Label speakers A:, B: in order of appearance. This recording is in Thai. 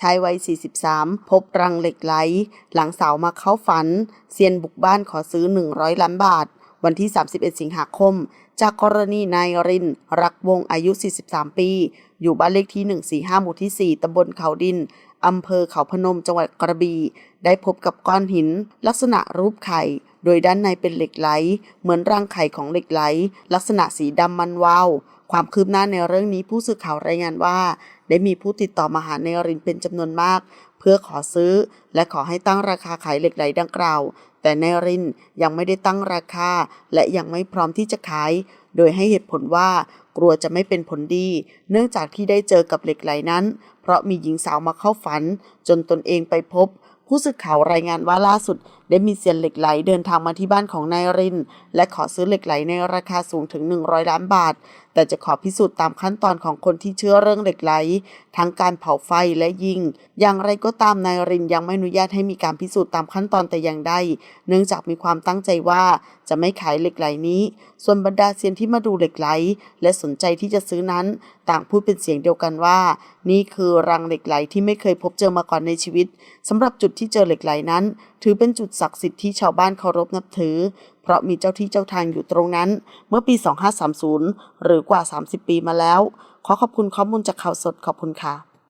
A: ชายวัย 43 พบรังเหล็กไหล หลังสาวมาเข้าฝัน เซียนบุกบ้านขอซื้อ 100 ล้านบาท วันที่ 31 สิงหาคม จากกรณีนายริน รักวงอายุ 43 ปี อยู่บ้านเลขที่ 145 หมู่ที่ 4ตำบลเขาดิน อำเภอเขาพนมจังหวัดกระบี่ได้พบกับก้อนหิน ลักษณะรูปไข่ โดยด้านในเป็นเหล็กไหล เหมือนรังไข่ของเหล็กไหล ลักษณะสีดำมันวาวความคืบหน้าในเรื่องนี้ผู้สื่อข่าวรายงานว่า ได้มีผู้ติดต่อมาหานรินเป็นจำนวนมาก เพื่อขอซื้อ และขอให้ตั้งราคาขายเหล็กไหลดังกล่าว แต่นรินยังไม่ได้ตั้งราคา และยังไม่พร้อมที่จะขาย โดยให้เหตุผลว่ากลัวจะไม่เป็นผลดี เนื่องจากที่ได้เจอกับเหล็กไหลนั้น เพราะมีหญิงสาวมาเข้าฝัน จนตนเองไปพบ ผู้สื่อข่าวรายงานว่าล่าสุด ได้มีเซียนเหล็กไหลเดินทางมาที่บ้านของนายริน และขอซื้อเหล็กไหลในราคาสูงถึง 100 ล้านบาทแต่จะขอพิสูจน์ตามขั้นตอนของคนที่เชื่อเรื่องเหล็กไหล ทั้งการเผาไฟและยิง อย่างไรก็ตามนายรินยังไม่อนุญาตให้มีการพิสูจน์ตามขั้นตอนแต่อย่างใด เนื่องจากมีความตั้งใจว่าจะไม่ขายเหล็กไหลนี้ ส่วนบรรดาเซียนที่มาดูเหล็กไหล และสนใจที่จะซื้อนั้น ต่างพูดเป็นเสียงเดียวกันว่า นี่คือรังเหล็กไหลที่ไม่เคยพบเจอมาก่อนในชีวิตสำหรับจุดที่เจอเหล็กไหลนั้น ถือเป็นจุดศักดิ์สิทธิ์ที่ชาวบ้านเคารพนับถือเพราะมีเจ้าที่เจ้าทางอยู่ตรงนั้น เมื่อปี 2530 หรือกว่า 30 ปีมาแล้ว ขอขอบคุณข้อมูลจากข่าวสดขอบคุณค่ะ